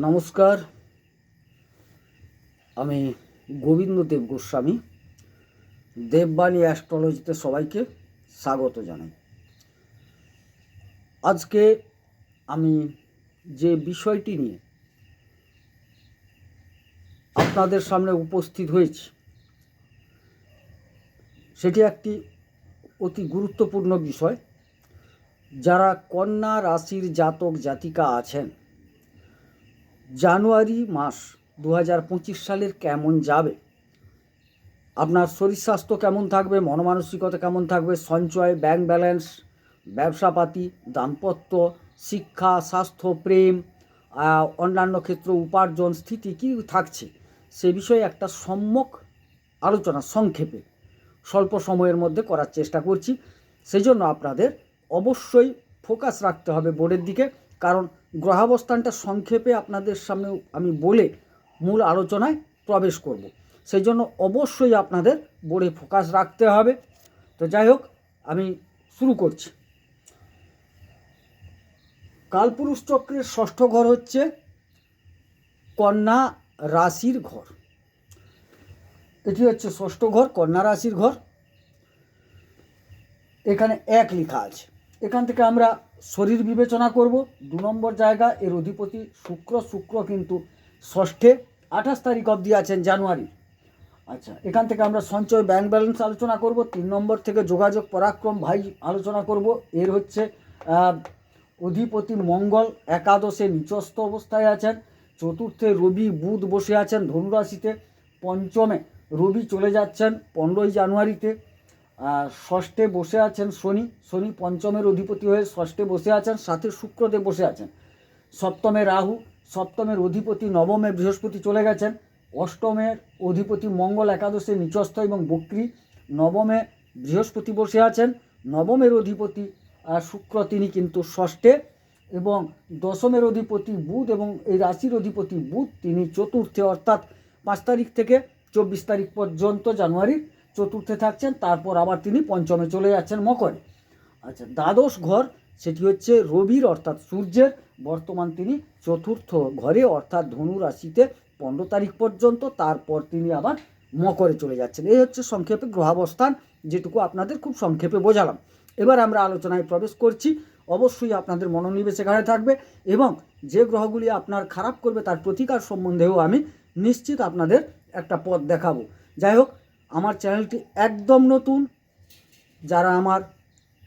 নমস্কার। আমি গোবিন্দ দেব গোস্বামী, দেববাণী অ্যাস্ট্রোলজিতে সবাইকে স্বাগত জানাই। আজকে আমি যে বিষয়টি নিয়ে আপনাদের সামনে উপস্থিত হয়েছি, সেটি একটি অতি গুরুত্বপূর্ণ বিষয়। যারা কন্যা রাশির জাতক জাতিকা আছেন জানুয়ারি মাস দু হাজার পঁচিশ সালের কেমন যাবে? আপনার শরীর স্বাস্থ্য কেমন থাকবে? মনমানসিকতা কেমন থাকবে? সঞ্চয় ব্যাংক ব্যালেন্স ব্যবসাপাতি, দাম্পত্য, শিক্ষা, স্বাস্থ্য, প্রেম অন্যান্য ক্ষেত্র, উপার্জন, স্থিতি কী থাকছে? সে বিষয়ে একটা সম্যক আলোচনা, সংক্ষেপে স্বল্প সময়ের মধ্যে করার চেষ্টা করছি। সেই জন্য আপনাদের অবশ্যই ফোকাস রাখতে হবে বোর্ডের দিকে। কারণ গ্রহাবস্থানটা সংক্ষেপে আপনাদের সামনে আমি বলে মূল আলোচনায় প্রবেশ করব। সেই জন্য অবশ্যই আপনাদের বোর্ডে ফোকাস রাখতে হবে। তো যাই হোক, আমি শুরু করছি। কালপুরুষ চক্রের ষষ্ঠ ঘর হচ্ছে কন্যা রাশির ঘর। এটি হচ্ছে ষষ্ঠ ঘর, কন্যা রাশির ঘর। এখানে এক লেখা আছে। এখান থেকে আমরা শরীর বিবেচনা করব। দু নম্বর জায়গা, এর অধিপতি শুক্র। শুক্র কিন্তু ষষ্ঠে, আঠাশ তারিখ অবধি আছেন জানুয়ারি। আচ্ছা এখান থেকে আমরা সঞ্চয় ব্যাংক ব্যালেন্স আলোচনা করব। তিন নম্বর থেকে যোগাযোগ পরাক্রম ভাই আলোচনা করব। এর হচ্ছে অধিপতি মঙ্গল। একাদশে নিচস্থ অবস্থায় আছেন। চতুর্থে রবি, বুধ বসে আছেন ধনুরাশিতে। পঞ্চমে রবি চলে যাচ্ছেন পনেরোই জানুয়ারিতে। ষষ্ঠে বসে আছেন শনি। শনি পঞ্চমের অধিপতি হয়ে ষষ্ঠে বসে আছেন, সাথে শুক্রদেব বসে আছেন। সপ্তমে রাহু, সপ্তমের অধিপতি নবমে বৃহস্পতি চলে গেছেন। অষ্টমের অধিপতি মঙ্গল একাদশে নিচস্থ এবং বক্রী। নবমে বৃহস্পতি বসে আছেন। নবমের অধিপতি শুক্র তিনি কিন্তু ষষ্ঠে এবং দশমের অধিপতি বুধ এবং এই রাশির অধিপতি বুধ তিনি চতুর্থে অর্থাৎ পাঁচ তারিখ থেকে চব্বিশ তারিখ পর্যন্ত জানুয়ারির চতুর্থে থাকছেন, তারপর আবার তিনি পঞ্চমে চলে যাচ্ছেন মকরে। আচ্ছা দ্বাদশ ঘর, সেটি হচ্ছে রবির, অর্থাৎ সূর্যের। বর্তমান তিনি চতুর্থ ঘরে, অর্থাৎ ধনু রাশিতে, পনেরো তারিখ পর্যন্ত, তারপর তিনি আবার মকরে চলে যাচ্ছেন। এই হচ্ছে সংক্ষেপে গ্রহাবস্থান, যেটুকু আপনাদের খুব সংক্ষেপে বোঝালাম। এবার আমরা আলোচনায় প্রবেশ করছি। অবশ্যই আপনাদের মনোনিবেশ এখানে থাকবে এবং যে গ্রহগুলি আপনার খারাপ করবে, তার প্রতিকার সম্বন্ধেও আমি নিশ্চিত আপনাদের একটা পথ দেখাবো। যাই হোক আমার চ্যানেলটি একদম নতুন, যারা আমার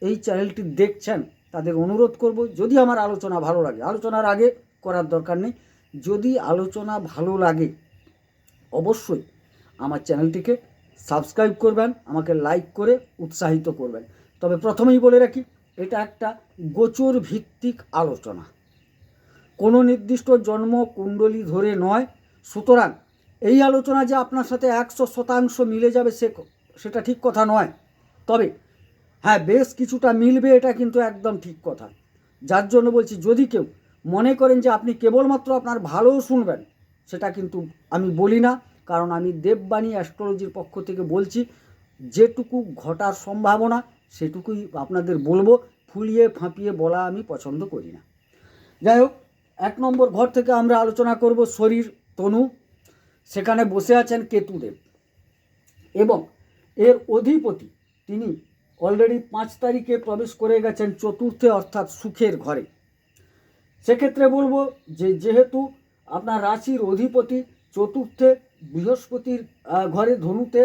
এই চ্যানেলটি দেখছেন, তাদের অনুরোধ করব, যদি আমার আলোচনা ভালো লাগে, আলোচনার আগে করার দরকার নেই, যদি আলোচনা ভালো লাগে, অবশ্যই আমার চ্যানেলটিকে সাবস্ক্রাইব করবেন, আমাকে লাইক করে উৎসাহিত করবেন। তবে প্রথমেই বলে রাখি, এটা একটা গোচর ভিত্তিক আলোচনা। কোনো নির্দিষ্ট জন্ম কুণ্ডলী ধরে নয়, সুতরাং এই আলোচনা যে আপনার সাথে একশো শতাংশ মিলে যাবে সে সেটা ঠিক কথা নয়। তবে হ্যাঁ বেশ কিছুটা মিলবে এটা কিন্তু একদম ঠিক কথা। যার জন্য বলছি, যদি কেউ মনে করেন যে আপনি কেবলমাত্র আপনার ভালো শুনবেন, সেটা কিন্তু আমি বলি না। কারণ আমি দেববাণী অ্যাস্ট্রোলজির পক্ষ থেকে বলছি, যেটুকু ঘটার সম্ভাবনা, সেটুকুই আপনাদের বলব। ফুলিয়ে ফাঁপিয়ে বলা আমি পছন্দ করি না। যাই হোক, এক নম্বর ঘর থেকে আমরা আলোচনা করব শরীর, তনু। সেখানে বসে আছেন কেতুদেব। এবং এর অধিপতি, তিনি অলরেডি পাঁচ তারিখে প্রবেশ করে গেছেন চতুর্থে, অর্থাৎ সুখের ঘরে। সেক্ষেত্রে বলব যে, যেহেতু আপনার রাশির অধিপতি চতুর্থে, বৃহস্পতির ঘরে ধনুতে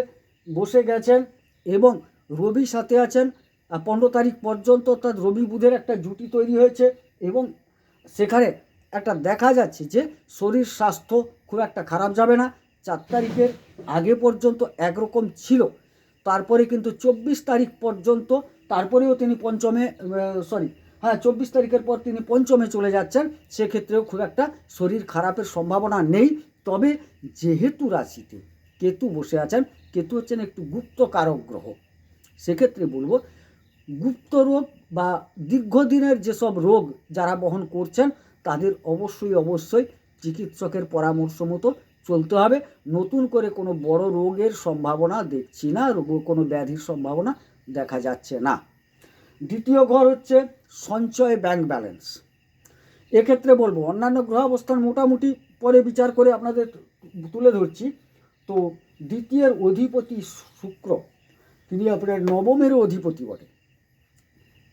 বসে গেছেন এবং রবি সাথে আছেন পনেরো তারিখ পর্যন্ত অর্থাৎ রবি বুধের একটা জুটি তৈরি হয়েছে এবং সেখানে একটা দেখা যাচ্ছে যে শরীর স্বাস্থ্য খুব একটা খারাপ যাবে না। চার তারিখের আগে পর্যন্ত একরকম ছিল। তারপরে কিন্তু চব্বিশ তারিখ পর্যন্ত তারপরেও তিনি পঞ্চমে সরি হ্যাঁ চব্বিশ তারিখের পর তিনি পঞ্চমে চলে যাচ্ছেন। সেক্ষেত্রেও খুব একটা শরীর খারাপের সম্ভাবনা নেই। তবে যেহেতু রাশিতে কেতু বসে আছেন, কেতু হচ্ছেন একটু গুপ্ত কারক গ্রহ। সেক্ষেত্রে বলব, গুপ্ত রোগ বা দীর্ঘদিনের যেসব রোগ যারা বহন করছেন তাদের অবশ্যই অবশ্যই চিকিৎসকের পরামর্শ মতো চলতে হবে। নতুন করে কোনো বড় রোগের সম্ভাবনা দেখছি না, রোগ, কোনো ব্যাধির সম্ভাবনা দেখা যাচ্ছে না। দ্বিতীয় ঘর হচ্ছে সঞ্চয় ব্যাংক ব্যালেন্স। এক্ষেত্রে বলব, অন্যান্য গ্রহ অবস্থান মোটামুটি পরে বিচার করে আপনাদের তুলে ধরছি। তো দ্বিতীয়ের অধিপতি শুক্র, তিনি আপনার নবমেরও অধিপতি বটে।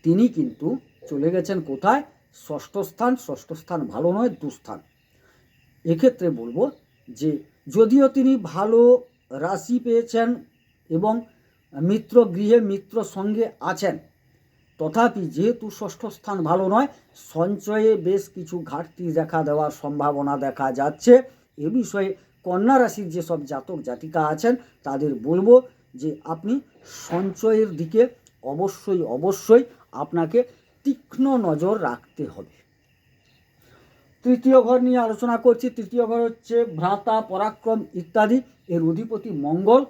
তিনি কিন্তু চলে গেছেন কোথায়? ষষ্ঠ স্থান ষষ্ঠ স্থান ভালো নয়, দুস্থান। এক্ষেত্রে বলব যে, যদিও তিনি ভালো রাশি পেয়েছেন এবং মিত্র গৃহে মিত্র সঙ্গে আছেন, তথাপি যেহেতু ষষ্ঠ স্থান ভালো নয়, সঞ্চয়ে বেশ কিছু ঘাটতি দেখা দেওয়ার সম্ভাবনা দেখা যাচ্ছে। এ বিষয়ে কন্যা রাশির যেসব জাতক জাতিকা আছেন, তাদের বলব যে, আপনি সঞ্চয়ের দিকে অবশ্যই অবশ্যই আপনাকে তীক্ষ্ণ নজর রাখতে হবে। তৃতীয় ঘর নিয়ে আলোচনা করছি। তৃতীয় ঘর হচ্ছে ভ্রাতা, পরাক্রম ইত্যাদি। এর অধিপতি মঙ্গল।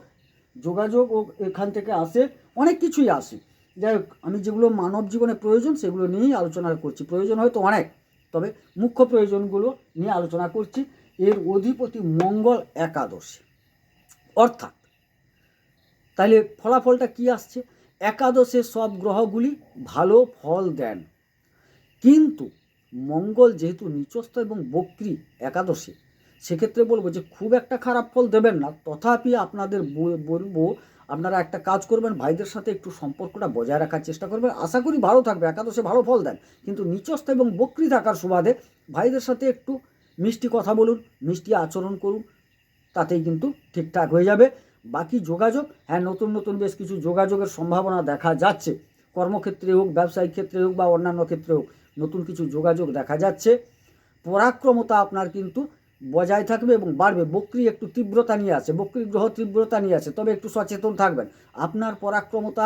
যোগাযোগ ও এখান থেকে আসে, অনেক কিছুই আসে। যাই হোক, আমি যেগুলো মানব জীবনে প্রয়োজন সেগুলো নিয়েই আলোচনা করছি। প্রয়োজন হয়তো অনেক, তবে মুখ্য প্রয়োজনগুলো নিয়ে আলোচনা করছি। এর অধিপতি মঙ্গল একাদশী। অর্থাৎ তাহলে ফলাফলটা কি আসছে? একাদশে সব গ্রহগুলি ভালো ফল দেন। কিন্তু মঙ্গল যেহেতু নিচস্থ এবং বক্রি একাদশে, সেক্ষেত্রে বলব যে খুব একটা খারাপ ফল দেবেন না। তথাপি আপনাদের বলব, আপনারা একটা কাজ করবেন, ভাইদের সাথে একটু সম্পর্কটা বজায় রাখার চেষ্টা করবেন। আশা করি ভালো থাকবে, একাদশে ভালো ফল দেন। কিন্তু নিচস্থ এবং বক্রি থাকার সুবাদে ভাইদের সাথে একটু মিষ্টি কথা বলুন, মিষ্টি আচরণ করুন, তাতেই কিন্তু ঠিকঠাক হয়ে যাবে। বাকি যোগাযোগ হ্যাঁ নতুন নতুন বেশ কিছু যোগাযোগের সম্ভাবনা দেখা যাচ্ছে। কর্মক্ষেত্রে হোক, ব্যবসায়িক ক্ষেত্রে হোক বা অন্যান্য ক্ষেত্রে হোক, নতুন কিছু যোগাযোগ দেখা যাচ্ছে। পরাক্রমতা আপনার কিন্তু বজায় থাকবে এবং বাড়বে। বক্রি একটু তীব্রতা নিয়ে আছে বক্রি গ্রহ তীব্রতা নিয়ে আছে তবে একটু সচেতন থাকবেন। আপনার পরাক্রমতা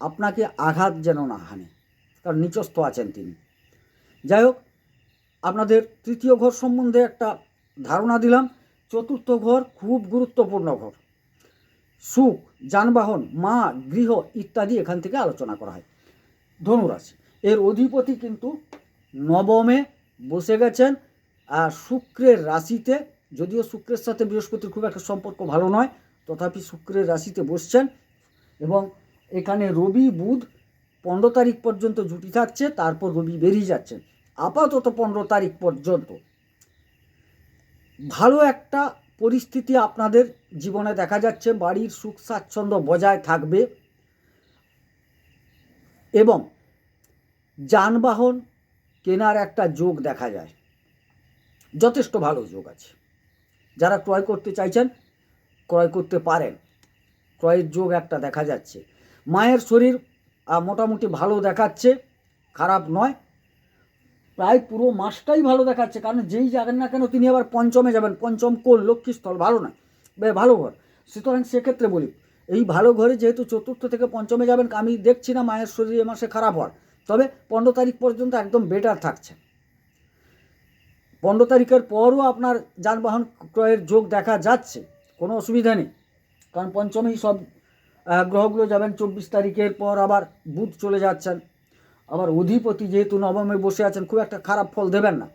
আপনাকে আঘাত যেন না হানে, কারণ নিচস্থ আছেন তিনি। যাই হোক, আপনাদের তৃতীয় ঘর সম্বন্ধে একটা ধারণা দিলাম। চতুর্থ ঘর খুব গুরুত্বপূর্ণ ঘর। সুখ, যানবাহন, মা, গৃহ ইত্যাদি এখান থেকে আলোচনা করা হয়। ধনুরাশি, এর অধিপতি কিন্তু নবমে বসে গেছেন আর শুক্রের রাশিতে, যদিও শুক্রের সাথে বৃহস্পতির খুব একটা সম্পর্ক ভালো নয়, তথাপি শুক্রের রাশিতে বসছেন এবং এখানে রবি, বুধ পনেরো তারিখ পর্যন্ত জুটি থাকছে, তারপর রবি বেরিয়ে যাচ্ছেন। আপাতত পনেরো তারিখ পর্যন্ত। ভালো একটা পরিস্থিতি আপনাদের জীবনে দেখা যাচ্ছে, বাড়ির সুখ স্বাচ্ছন্দ্য বজায় থাকবে এবং যানবাহন কেনার একটা যোগ দেখা যায়। যথেষ্ট ভালো যোগ আছে। যারা ক্রয় করতে চাইছেন, ক্রয় করতে পারেন। ক্রয়ের যোগ একটা দেখা যাচ্ছে। মায়ের শরীর মোটামুটি ভালো দেখাচ্ছে, খারাপ নয়। প্রায় পুরো মাসটাই ভালো দেখাচ্ছে, কারণ যেই যাবেন না কেন তিনি আবার পঞ্চমে যাবেন। পঞ্চম কোল লক্ষ্মীস্থল, ভালো নয়। বে, ভালো ঘর। সুতরাং সেক্ষেত্রে বলি, এই ভালো ঘরে যেহেতু চতুর্থ থেকে পঞ্চমে যাবেন, আমি দেখছি না মায়ের শরীর এ মাসে খারাপ হওয়ার। তবে পনেরো তারিখ পর্যন্ত একদম বেটার থাকছে। পনেরো তারিখের পরও আপনার যানবাহন ক্রয়ের যোগ দেখা যাচ্ছে, কোনো অসুবিধা নেই। কারণ পঞ্চমেই সব গ্রহগুলো যাবেন, চব্বিশ তারিখের পর আবার বুধ চলে যাচ্ছেন। আবার অধিপতি যেহেতু নবমে বসে আছেন, খুব একটা খারাপ ফল দেবেন না।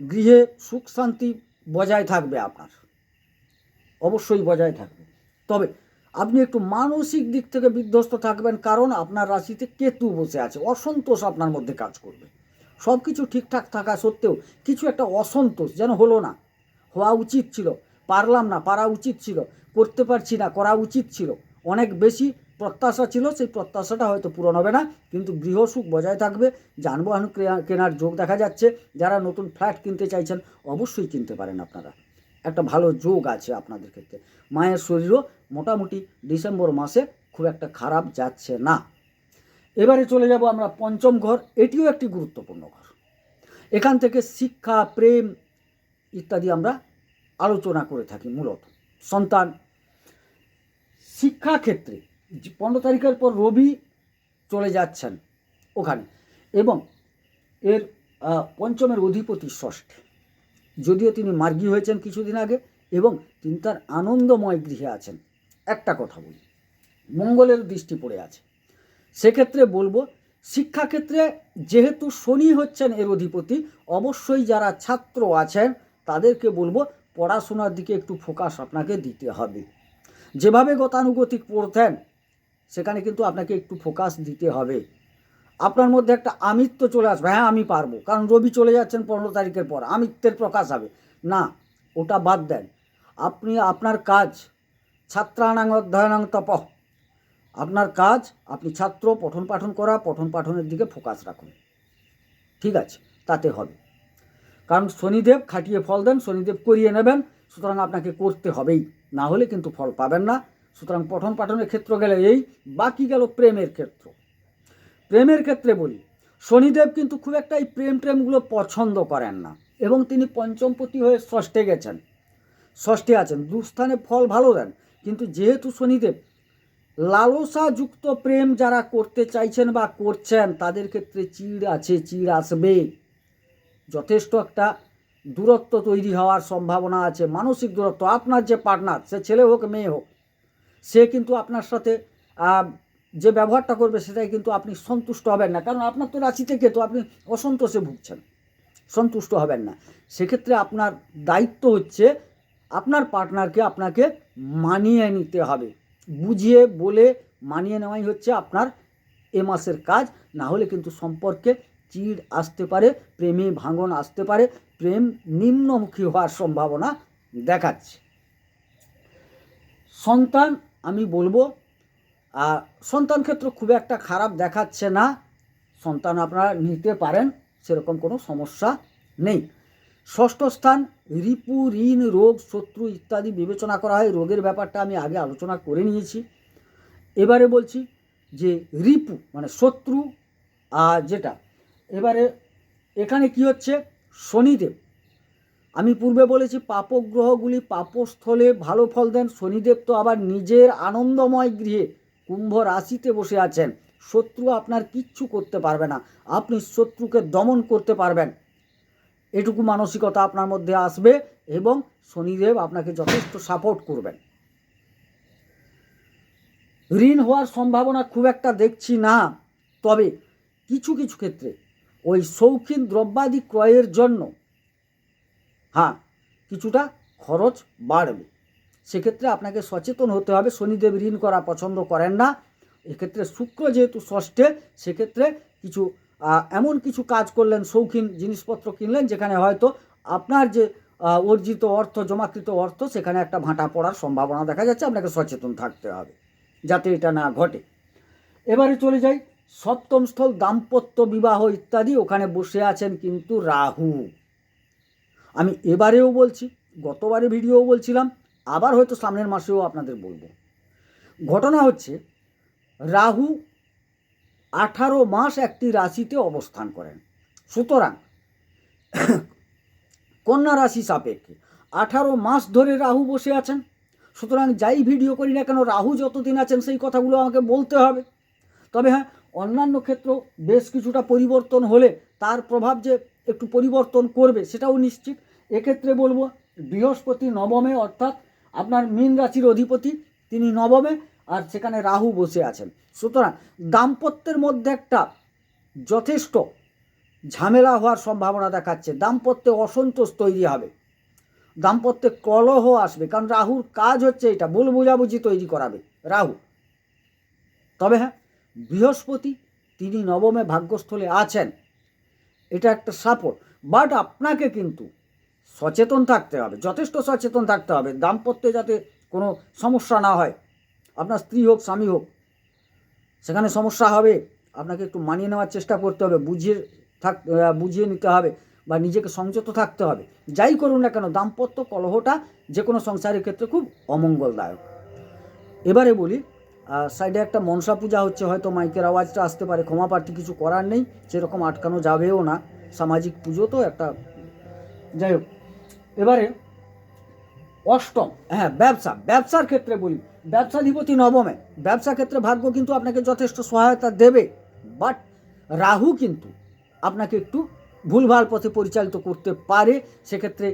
গৃহে সুখ শান্তি বজায় থাকবে আপনার। অবশ্যই বজায় থাকবে। তবে আপনি একটু মানসিক দিক থেকে বিধ্বস্ত থাকবেন, কারণ আপনার রাশিতে কেতু বসে আছে। অসন্তোষ আপনার মধ্যে কাজ করবে। সব কিছু ঠিকঠাক থাকা সত্ত্বেও কিছু একটা অসন্তোষ যেন হলো না। হওয়া উচিত ছিল, পারলাম না, পারা উচিত ছিল, করতে পারছি না, করা উচিত ছিল। অনেক বেশি প্রত্যাশা ছিল, সেই প্রত্যাশাটা হয়তো পূরণ হবে না। কিন্তু গৃহসুখ বজায় থাকবে। যানবাহন কেনার যোগ দেখা যাচ্ছে। যারা নতুন ফ্ল্যাট কিনতে চাইছেন, অবশ্যই কিনতে পারেন আপনারা। একটা ভালো যোগ আছে আপনাদের ক্ষেত্রে। মায়ের শরীরও মোটামুটি ডিসেম্বর মাসে খুব একটা খারাপ যাচ্ছে না। এবারে চলে যাব আমরা পঞ্চম ঘর। এটিও একটি গুরুত্বপূর্ণ ঘর। এখান থেকে শিক্ষা, প্রেম ইত্যাদি আমরা আলোচনা করে থাকি মূলত। সন্তান, শিক্ষাক্ষেত্রে যে পনেরো তারিখের পর রবি চলে যাচ্ছেন ওখানে। এবং এর পঞ্চমের অধিপতি ষষ্ঠে। যদিও তিনি মার্গী হয়েছেন কিছুদিন আগে, এবং তিনি তার আনন্দময় গৃহে আছেন। একটা কথা বলি, মঙ্গলের দৃষ্টি পড়ে আছে। সেক্ষেত্রে বলব, শিক্ষাক্ষেত্রে যেহেতু শনি হচ্ছেন এর অধিপতি, অবশ্যই যারা ছাত্র আছেন, তাদেরকে বলব, পড়াশোনার দিকে একটু ফোকাস আপনাকে দিতে হবে। যেভাবে গতানুগতিক পড়তেন সেখানে কিন্তু আপনাকে একটু ফোকাস দিতে হবে। আপনার মধ্যে একটা আমিত্ব চলে আসবে হ্যাঁ আমি পারব। কারণ রবি চলে যাচ্ছেন পনেরো তারিখের পর, আমিত্বের প্রকাশ হবে। না, ওটা বাদ দেন। আপনি, আপনার কাজ, ছাত্রানাং অধ্যয়নাং তপ। আপনার কাজ, আপনি ছাত্র, পঠন পাঠন করা, পঠন পাঠনের দিকে ফোকাস রাখুন। ঠিক আছে, তাতে হবে। কারণ শনিদেব খাটিয়ে ফল দেন, শনিদেব করিয়ে নেবেন, সুতরাং আপনাকে করতে হবেই। না হলে কিন্তু ফল পাবেন না। সুতরাং পঠন পাঠনের ক্ষেত্র গেলে এই, বাকি গেল প্রেমের ক্ষেত্র। প্রেমের ক্ষেত্রে বলি, শনিদেব কিন্তু খুব একটা এই প্রেম প্রেমগুলো পছন্দ করেন না এবং তিনি পঞ্চমপতি হয়ে ষষ্ঠে গেছেন। ষষ্ঠে আছেন, দুস্থানে ফল ভালো দেন, কিন্তু যেহেতু শনিদেব লালসাযুক্ত প্রেম যারা করতে চাইছেন বা করছেন, তাদের ক্ষেত্রে চিড় আছে, চিড় আসবে। যথেষ্ট একটা দূরত্ব তৈরি হওয়ার সম্ভাবনা আছে, মানসিক দূরত্ব, আপনার যে পার্টনার সে ছেলে হোক, মেয়ে হোক সে কিন্তু আপনার সাথে যে ব্যবহারটা করবে সেটাই কিন্তু আপনি সন্তুষ্ট হবেন না। কারণ আপনার তো রাশি থেকে তো আপনি অসন্তোষে ভুগছেন। সন্তুষ্ট হবেন না। সেক্ষেত্রে আপনার দায়িত্ব হচ্ছে আপনার পার্টনারকে আপনাকে মানিয়ে নিতে হবে। বুঝিয়ে, বলে মানিয়ে নেওয়াই হচ্ছে আপনার এ মাসের কাজ। না হলে কিন্তু সম্পর্কে চিড় আসতে পারে, প্রেমে ভাঙন আসতে পারে, প্রেম নিম্নমুখী হওয়ার সম্ভাবনা দেখাচ্ছে। সন্তান আমি বলব আর সন্তান ক্ষেত্র খুব একটা খারাপ দেখাচ্ছে না। সন্তান আপনারা নিতে পারেন, সেরকম কোনো সমস্যা নেই। ষষ্ঠ স্থান, রিপু, ঋণ, রোগ, শত্রু ইত্যাদি বিবেচনা করা হয়। রোগের ব্যাপারটা আমি আগে আলোচনা করে নিয়েছি। এবারে বলছি যে রিপু মানে শত্রু আর যেটা, এবারে এখানে কি হচ্ছে? শনিদেব। আমি পূর্বে বলেছি পাপগ্রহগুলি পাপস্থলে ভালো ফল দেন। শনিদেব তো আবার নিজের আনন্দময় গৃহে কুম্ভ রাশিতে বসে আছেন। শত্রু আপনার কিচ্ছু করতে পারবে না। আপনি শত্রুকে দমন করতে পারবেন। এটুকু মানসিকতা আপনার মধ্যে আসবে এবং শনিদেব আপনাকে যথেষ্ট সাপোর্ট করবেন। ঋণ হওয়ার সম্ভাবনা খুব একটা দেখছি না। তবে কিছু কিছু ক্ষেত্রে ওই শৌখিন দ্রব্যাদি ক্রয়ের জন্য হ্যাঁ কিছুটা খরচ বাড়বে। সেক্ষেত্রে আপনাকে সচেতন হতে হবে। শনিদেব ঋণ করা পছন্দ করেন না। এক্ষেত্রে শুক্র যেহেতু ষষ্ঠে, সেক্ষেত্রে কিছু এমন কিছু কাজ করলেন, শৌখিন জিনিসপত্র কিনলেন, যেখানে হয়তো আপনার যে অর্জিত অর্থ, জমাকৃত অর্থ, সেখানে একটা ভাঁটা পড়ার সম্ভাবনা দেখা যাচ্ছে। আপনাকে সচেতন থাকতে হবে, যাতে এটা না ঘটে। এবারে চলে যাই। সপ্তম স্থল, দাম্পত্য বিবাহ ইত্যাদি, ওখানে বসে আছেন কিন্তু রাহু। আমি এবারেও বলছি গতবারে ভিডিও বলছিলাম, আবার হয়তো সামনের মাসেও আপনাদের বলব। ঘটনা হচ্ছে, রাহু আঠারো মাস একটি রাশিতে অবস্থান করেন। সুতরাং, কন্যা রাশি সাপেক্ষে আঠারো মাস ধরে রাহু বসে আছেন। সুতরাং যাই ভিডিও করি না কেন, রাহু যতদিন আছেন সেই কথাগুলো আমাকে বলতে হবে। তবে হ্যাঁ অন্যান্য ক্ষেত্র বেশ কিছুটা পরিবর্তন হলে তার প্রভাব যে একটু পরিবর্তন করবে, সেটাও নিশ্চিত। এক্ষেত্রে বলব, বৃহস্পতি নবমে অর্থাৎ আপনার মীন রাশির অধিপতি, তিনি নবমে আর সেখানে রাহু বসে আছেন। সুতরাং দাম্পত্যের মধ্যে একটা যথেষ্ট ঝামেলা হওয়ার সম্ভাবনা দেখাচ্ছে। দাম্পত্যে অসন্তোষ তৈরি হবে। দাম্পত্যে কলহ আসবে, কারণ রাহুর কাজ হচ্ছে এটা, ভুল বুঝাবুঝি তৈরি করাবে রাহু। তবে হ্যাঁ বৃহস্পতি, তিনি নবমে ভাগ্যস্থলে আছেন। এটা একটা সাপোর্ট বাট আপনাকে কিন্তু সচেতন থাকতে হবে, যথেষ্ট সচেতন থাকতে হবে, দাম্পত্যে যাতে কোনো সমস্যা না হয়। আপনার স্ত্রী হোক, স্বামী হোক, সেখানে সমস্যা হবে, আপনাকে একটু মানিয়ে নেওয়ার চেষ্টা করতে হবে, বুঝিয়ে থাক বুঝিয়ে নিতে হবে বা নিজেকে সংযত থাকতে হবে। যাই করুন না কেন, দাম্পত্য কলহটা যে কোনো সংসারের ক্ষেত্রে খুব অমঙ্গলদায়ক। এবারে বলি সাইডে একটা মনসা পূজা হচ্ছে, হয়তো মাইকের আওয়াজটা আসতে পারে, ক্ষমা প্রার্থী কিছু করার নেই, সেরকম আটকানো যাবেও না। সামাজিক পুজো তো একটা, যাই হোক এবারে অষ্টম হ্যাঁ ব্যবসা, ব্যবসার ক্ষেত্রে বলি, ব্যবসাধিপতি নবমে, ব্যবসা ক্ষেত্রে ভাগ্য কিন্তু আপনাকে যথেষ্ট সহায়তা দেবে বাট রাহু কিন্তু আপনাকে একটু ভুলভাল পথে পরিচালিত করতে পারে, সেক্ষেত্রে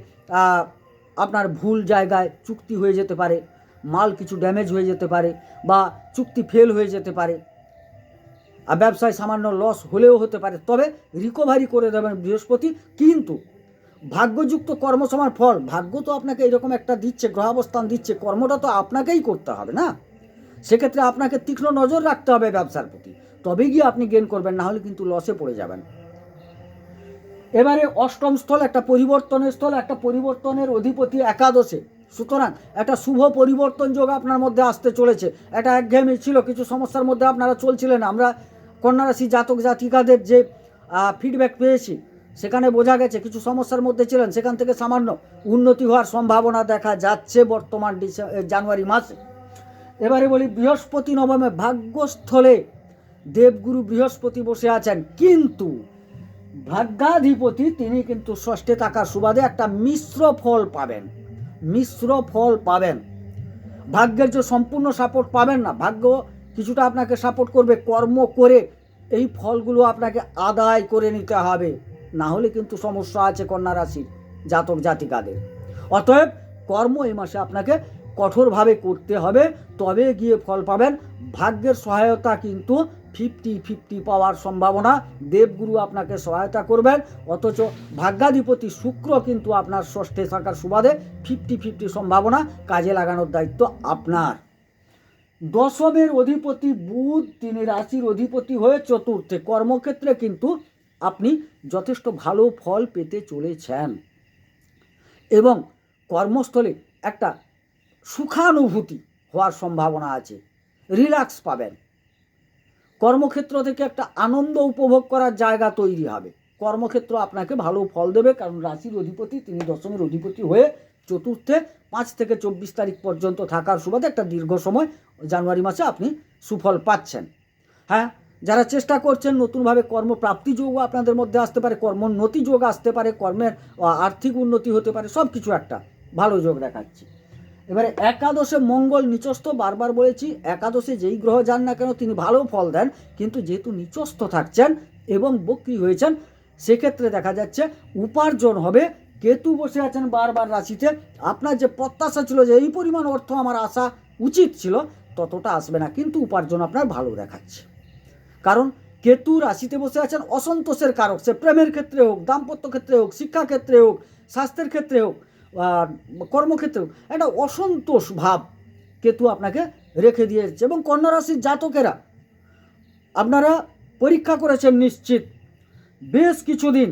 আপনার ভুল জায়গায় চুক্তি হয়ে যেতে পারে, মাল কিছু ড্যামেজ হয়ে যেতে পারে, বা চুক্তি ফেল হয়ে যেতে পারে, আর ব্যবসায় সামান্য লস হলেও হতে পারে, তবে রিকভারি করে দেবেন বৃহস্পতি, কিন্তু ভাগ্যযুক্ত কর্মসমার ফল। ভাগ্য তো আপনাকে এরকম একটা দিচ্ছে, গ্রহাবস্থান দিচ্ছে, কর্মটা তো আপনাকেই করতে হবে না? সেক্ষেত্রে আপনাকে তীক্ষ্ণ নজর রাখতে হবে ব্যবসার প্রতি। তবে গিয়ে আপনি গেন করবেন না হলে কিন্তু লসে পড়ে যাবেন। এবারে অষ্টম স্থল একটা পরিবর্তনের স্থল, একটা পরিবর্তনের অধিপতি একাদশে। সুতরাং একটা শুভ পরিবর্তন যোগ আপনার মধ্যে আসতে চলেছে। একটা একঘেয়েমি ছিল, কিছু সমস্যার মধ্যে আপনারা চলছিলেন। আমরা কন্যা রাশি জাতক জাতিকাদের যে ফিডব্যাক পেয়েছি সেখানে বোঝা গেছে কিছু সমস্যার মধ্যে ছিলেন। সেখান থেকে সামান্য উন্নতি হওয়ার সম্ভাবনা দেখা যাচ্ছে বর্তমান জানুয়ারি মাসে। এবারে বলি, বৃহস্পতি নবমে ভাগ্যস্থলে দেবগুরু বৃহস্পতি বসে আছেন। কিন্তু ভাগ্যাধিপতি তিনি কিন্তু ষষ্ঠে থাকার সুবাদে একটা মিশ্র ফল পাবেন। মিশ্র ফল পাবেন। ভাগ্যের যে সম্পূর্ণ সাপোর্ট পাবেন না, ভাগ্য কিছুটা আপনাকে সাপোর্ট করবে। কর্ম করে এই ফলগুলো আপনাকে আদায় করে নিতে হবে। না হলে কিন্তু সমস্যা আছে কন্যা রাশির জাতক জাতিকাদের। অতএব কর্ম এই মাসে আপনাকে কঠোরভাবে করতে হবে, তবে গিয়ে ফল পাবেন। ভাগ্যের সহায়তা কিন্তু ফিফটি ফিফটি পাওয়ার সম্ভাবনা। দেবগুরু আপনাকে সহায়তা করবেন, অথচ ভাগ্যাধিপতি শুক্র কিন্তু আপনার ষষ্ঠে থাকার সুবাদে ফিফটি ফিফটি সম্ভাবনা কাজে লাগানোর দায়িত্ব আপনার। দশমের অধিপতি বুধ, তিনি রাশির অধিপতি হয়ে চতুর্থে। কর্মক্ষেত্রে কিন্তু আপনি যথেষ্ট ভালো ফল পেতে চলেছেন। এবং কর্মস্থলে একটা সুখানুভূতি হওয়ার সম্ভাবনা আছে। রিল্যাক্স পাবেন। কর্মক্ষেত্র থেকে একটা আনন্দ উপভোগ করার জায়গা তৈরি হবে। কর্মক্ষেত্র আপনাকে ভালো ফল দেবে, কারণ রাশির অধিপতি, তিনি দশমের অধিপতি হয়ে চতুর্থে পাঁচ থেকে চব্বিশ তারিখ পর্যন্ত থাকার সুবাদে একটা দীর্ঘ সময় জানুয়ারি মাসে আপনি সুফল পাচ্ছেন। হ্যাঁ যারা চেষ্টা করছেন নতুনভাবে কর্মপ্রাপ্তি যোগও আপনাদের মধ্যে আসতে পারে, কর্মোন্নতি যোগ আসতে পারে, কর্মের আর্থিক উন্নতি হতে পারে সব কিছু একটা ভালো যোগ দেখাচ্ছি। এবারে একাদশে মঙ্গল নিচস্থ, বারবার বলেছি, একাদশে যেই গ্রহ যান না কেন তিনি ভালো ফল দেন, কিন্তু যেহেতু নিচস্থ থাকছেন এবং বক্রি হয়েছেন, সেক্ষেত্রে দেখা যাচ্ছে উপার্জন হবে, কেতু বসে আছেন বারবার রাশিতে, আপনার যে প্রত্যাশা ছিল যে এই পরিমাণ অর্থ আমার আসা উচিত ছিল, ততটা আসবে না, কিন্তু উপার্জন আপনার ভালো দেখাচ্ছে। কারণ কেতু রাশিতে বসে আছেন অসন্তোষের কারক। সে প্রেমের ক্ষেত্রে হোক, দাম্পত্য ক্ষেত্রে হোক, শিক্ষা ক্ষেত্রে হোক, স্বাস্থ্যের ক্ষেত্রে হোক কর্মক্ষেত্রে হোক, একটা অসন্তোষ ভাব কেতু আপনাকে রেখে দিয়েছে। এবং কন্যা রাশির জাতকেরা, আপনারা পরীক্ষা করেছেন নিশ্চিত। বেশ কিছুদিন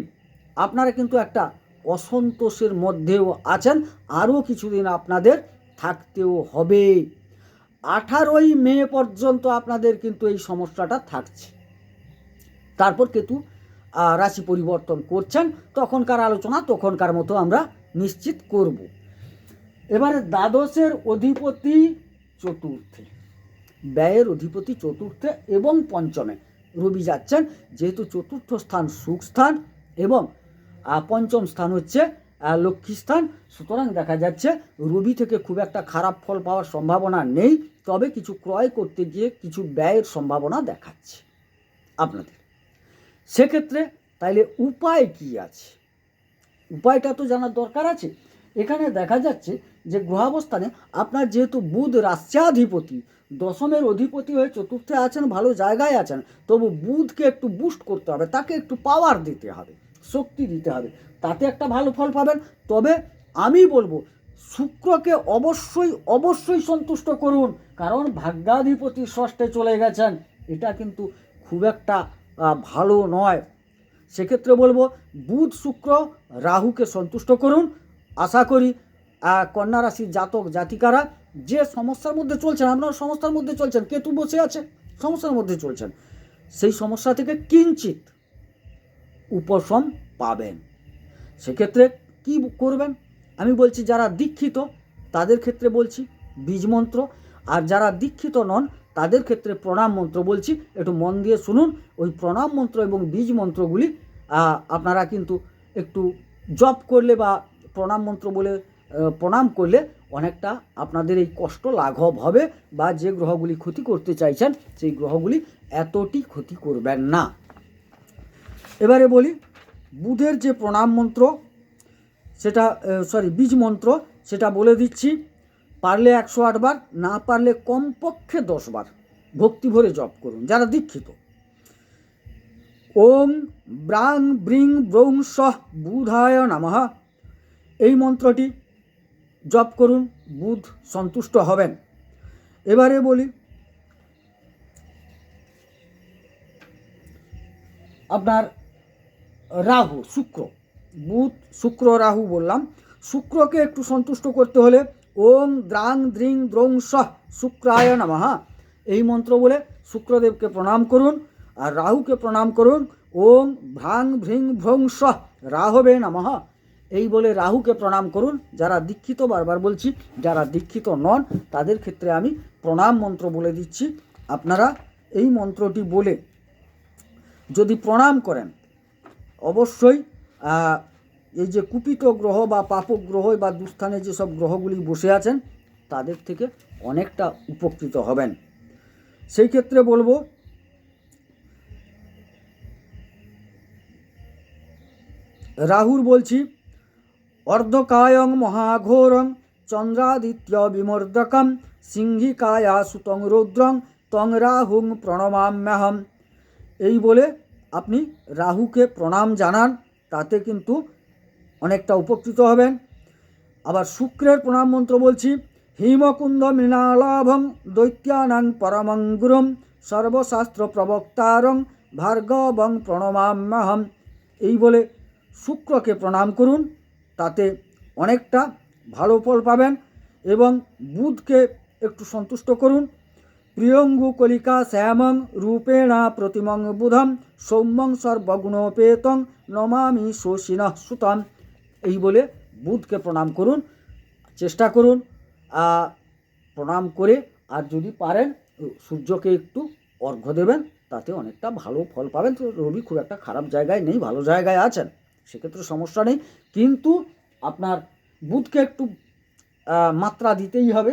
আপনারা কিন্তু একটা অসন্তোষের মধ্যেও আছেন। আরও কিছুদিন আপনাদের থাকতেও হবে। আঠারোই মে পর্যন্ত আপনাদের কিন্তু এই সমস্যাটা থাকছে। তারপর আহ, রাশি পরিবর্তন করছেন তখনকার আলোচনা তখনকার মতো আমরা নিশ্চিত করব। এবারে দ্বাদশের অধিপতি চতুর্থে ব্যয়ের অধিপতি চতুর্থে এবং পঞ্চমে। রবি যাচ্ছেন যেহেতু চতুর্থ স্থান সুখ স্থান এবং পঞ্চম স্থান হচ্ছে আহ, লক্ষ্মী স্থান সুতরাং দেখা যাচ্ছে রবি থেকে খুব একটা খারাপ ফল পাওয়ার সম্ভাবনা নেই তবে কিছু ক্রয় করতে গিয়ে কিছু ব্যয়ের সম্ভাবনা দেখাচ্ছে আপনাদের। সেক্ষেত্রে তাইলে উপায় কি আছে? উপায়টা তো জানার দরকার আছে। এখানে দেখা যাচ্ছে যে গ্রহাবস্থানে আপনার যেহেতু বুধ রাষ্ট্রাধিপতি দশমের অধিপতি হয়ে চতুর্থে আছেন ভালো জায়গায় আছেন তবু বুধকে একটু বুস্ট করতে হবে তাকে একটু পাওয়ার দিতে হবে। শক্তি দিতে হবে। তাতে একটা ভালো ফল পাবেন। তবে আমি বলব, শুক্রকে অবশ্যই অবশ্যই সন্তুষ্ট করুন। কারণ ভাগ্যাধিপতি ষষ্ঠে চলে গেছেন। এটা কিন্তু খুব একটা ভালো নয়। সেক্ষেত্রে বলব, বুধ, শুক্র রাহুকে সন্তুষ্ট করুন। আশা করি কন্যা রাশির জাতক, জাতিকারা যে সমস্যার মধ্যে চলছেন, আপনারা সমস্যার মধ্যে চলছেন, কেতু বসে আছে, সমস্যার মধ্যে চলছেন। সেই সমস্যা থেকে কিঞ্চিত উপশম পাবেন। সেক্ষেত্রে কি করবেন? আমি বলছি যারা দীক্ষিত, তাদের ক্ষেত্রে বলছি বীজ মন্ত্র। আর যারা দীক্ষিত নন, তাদের ক্ষেত্রে প্রণাম মন্ত্র বলছি। একটু মন দিয়ে শুনুন, ওই প্রণাম মন্ত্র এবং বীজ মন্ত্রগুলি আপনারা কিন্তু একটু জপ করলে বা প্রণাম মন্ত্র বলে প্রণাম করলে অনেকটা আপনাদের এই কষ্ট লাঘব হবে বা যে গ্রহগুলি ক্ষতি করতে চাইছেন, সেই গ্রহগুলি এতটি ক্ষতি করবেন না। এবারে বলি, বুধের যে প্রণাম মন্ত্র, সেটা সরি বীজ মন্ত্র, সেটা বলে দিচ্ছি। পারলে একশো আটবার না পারলে কমপক্ষে দশবার ভক্তি ভরে জপ করুন, যারা দীক্ষিত। ওং ব্রাং ব্রিং ব্রৌং সহ বুধায় নমঃ। এই মন্ত্রটি জপ করুন, বুধ সন্তুষ্ট হবেন। এবারে বলি, আপনার রাহু, শুক্র। বুধ, শুক্র, রাহু বললাম। শুক্রকে একটু সন্তুষ্ট করতে হলে ওম দ্রাং দ্রিং দ্রং সহ শুক্রায় নমঃ। এই মন্ত্র বলে শুক্রদেবকে প্রণাম করুন আর রাহুকে প্রণাম করুন। ওম ভ্রাং ভ্রিং ভ্রং সহ রাহবে নমঃ। এই বলে রাহুকে প্রণাম করুন। যারা দীক্ষিত, বারবার বলছি, যারা দীক্ষিত নন, তাদের ক্ষেত্রে আমি প্রণাম মন্ত্র বলে দিচ্ছি। আপনারা এই মন্ত্রটি বলে যদি প্রণাম করেন অবশ্যই এই যে কুপিত গ্রহ বা পাপক গ্রহ বা দুস্থানে যেসব গ্রহগুলি বসে আছেন, তাদের থেকে অনেকটা উপকৃত হবেন। সেই ক্ষেত্রে বলব, রাহুর বলছি, অর্ধকায়ং মহাঘোরং চন্দ্রাদিত্য বিমর্দকম সিংহিকায়া সুতং রৌদ্রং তং রাহুং প্রণমাম্যহম। এই বলে আপনি রাহুকে প্রণাম জানান, তাতে কিন্তু অনেকটা উপকৃত হবেন। আবার শুক্রের প্রণাম মন্ত্র বলছি, হিমকুন্দ মৃণালাভং দৈত্যানাং পরমং গুরুম সর্বশাস্ত্র প্রবক্তারং ভার্গবং প্রণমাম্যহম। এই বলে শুক্রকে প্রণাম করুন, তাতে অনেকটা ভালো ফল পাবেন এবং বুধকে একটু সন্তুষ্ট করুন। প্রিয়ঙ্গু কলিকা শ্যামং রূপেণা প্রতিমং বুধম সৌম্যং সর্বগুণোপেতং নমামি শোষিন সুতম। এই বলে বুধকে প্রণাম করুন, চেষ্টা করুন প্রণাম করে, আর যদি পারেন, সূর্যকে একটু অর্ঘ্য দেবেন, তাতে অনেকটা ভালো ফল পাবেন। তো রবি খুব একটা খারাপ জায়গায় নেই, ভালো জায়গায় আছেন, সেক্ষেত্রে সমস্যা নেই। কিন্তু আপনার বুধকে একটু মাত্রা দিতেই হবে,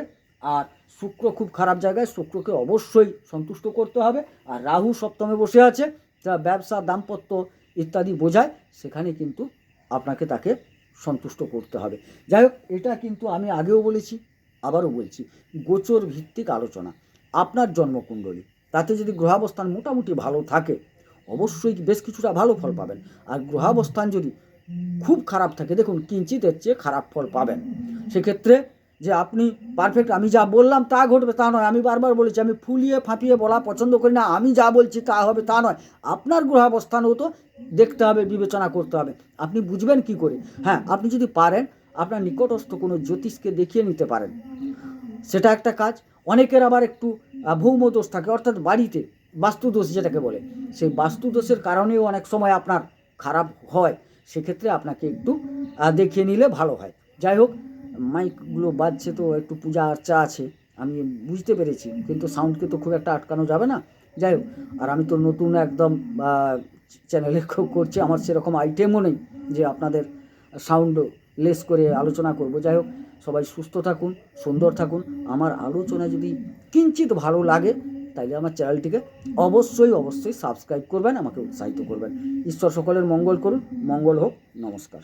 আর শুক্র খুব খারাপ জায়গায় শুক্রকে অবশ্যই সন্তুষ্ট করতে হবে। আর রাহু সপ্তমে বসে আছে, যা ব্যবসা, দাম্পত্য ইত্যাদি বোঝায়, সেখানে কিন্তু আপনাকে তাকে সন্তুষ্ট করতে হবে। যাই হোক, এটা কিন্তু আমি আগেও বলেছি, আবারও বলছি, গোচর ভিত্তিক আলোচনা। আপনার জন্মকুণ্ডলী, তাতে যদি গ্রহাবস্থান মোটামুটি ভালো থাকে, অবশ্যই বেশ কিছুটা ভালো ফল পাবেন। আর গ্রহাবস্থান যদি খুব খারাপ থাকে, দেখুন, কিঞ্চিতের চেয়ে খারাপ ফল পাবেন। সেক্ষেত্রে যে আপনি পারফেক্ট আমি যা বললাম তা ঘটবে, তা নয়। আমি বারবার বলেছি, আমি ফুলিয়ে ফাঁপিয়ে বলা পছন্দ করি না, আমি যা বলছি তা হবে, তা নয়। আপনার গ্রহাবস্থানও তো দেখতে হবে, বিবেচনা করতে হবে। আপনি বুঝবেন কি করে? হ্যাঁ আপনি যদি পারেন, আপনার নিকটস্থ কোনো জ্যোতিষকে দেখিয়ে নিতে পারেন। সেটা একটা কাজ। অনেকের আবার একটু ভৌম দোষ থাকে, অর্থাৎ বাড়িতে বাস্তুদোষ যেটাকে বলে। সেই বাস্তুদোষের কারণেও অনেক সময় আপনার খারাপ হয়। সেক্ষেত্রে আপনাকে একটু দেখিয়ে নিলে ভালো হয়। যাই হোক মাইকগুলো বাজছে তো একটু পূজা আর্চা আছে, আমি বুঝতে পেরেছি, কিন্তু সাউন্ডকে তো খুব একটা আটকানো যাবে না। যাই হোক, আর আমি তো নতুন একদম চ্যানেলে করছি, আমার সেরকম আইটেমও নেই যে আপনাদের সাউন্ড লেস করে আলোচনা করব। যাই হোক, সবাই সুস্থ থাকুন, সুন্দর থাকুন। আমার আলোচনা যদি কিঞ্চিত ভালো লাগে, তাইলে আমার চ্যানেলটিকে অবশ্যই অবশ্যই সাবস্ক্রাইব করবেন, আমাকে উৎসাহিত করবেন। ঈশ্বর সকলের মঙ্গল করুন, মঙ্গল হোক, নমস্কার।